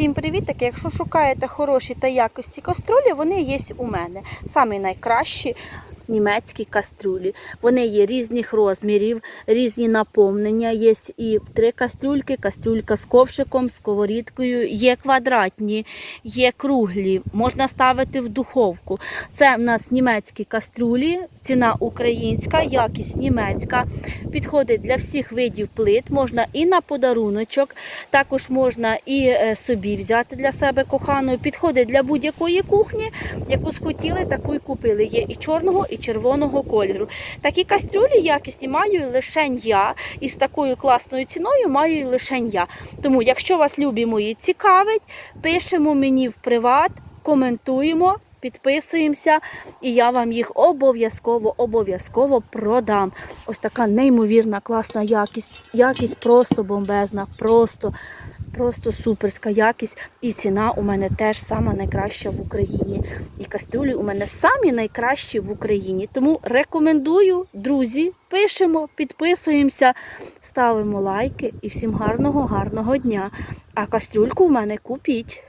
Всім привіт! Якщо шукаєте хороші та якості каструлі, вони є у мене. Самі найкращі німецькі каструлі. Вони є різних розмірів, різні наповнення. Є і три кастрюльки, кастрюлька з ковшиком, з сковорідкою, є квадратні, є круглі, можна ставити в духовку. Це в нас німецькі каструлі, ціна українська, якість німецька. Підходить для всіх видів плит, можна і на подаруночок, також можна і е, собі взяти для себе кохану. Підходить для будь-якої кухні, яку схотіли, таку і купили. Є і чорного, і червоного кольору. Такі кастрюлі якісні маю лише я, і з такою класною ціною маю лише я. Тому, якщо вас любі мої цікавить, пишемо мені в приват, коментуємо. Підписуємося, і я вам їх обов'язково обов'язково продам. Ось така неймовірна, класна якість. Якість просто бомбезна, просто, просто суперська якість. І ціна у мене теж сама найкраща в Україні. І кастрюлі у мене самі найкращі в Україні. Тому рекомендую, друзі, пишемо, підписуємося, ставимо лайки і всім гарного, гарного дня. А кастрюльку у мене купіть.